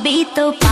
Beat the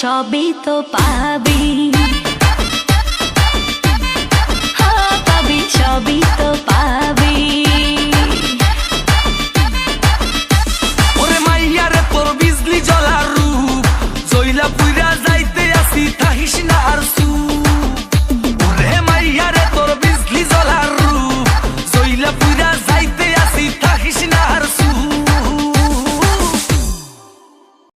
সবই তো পাবি।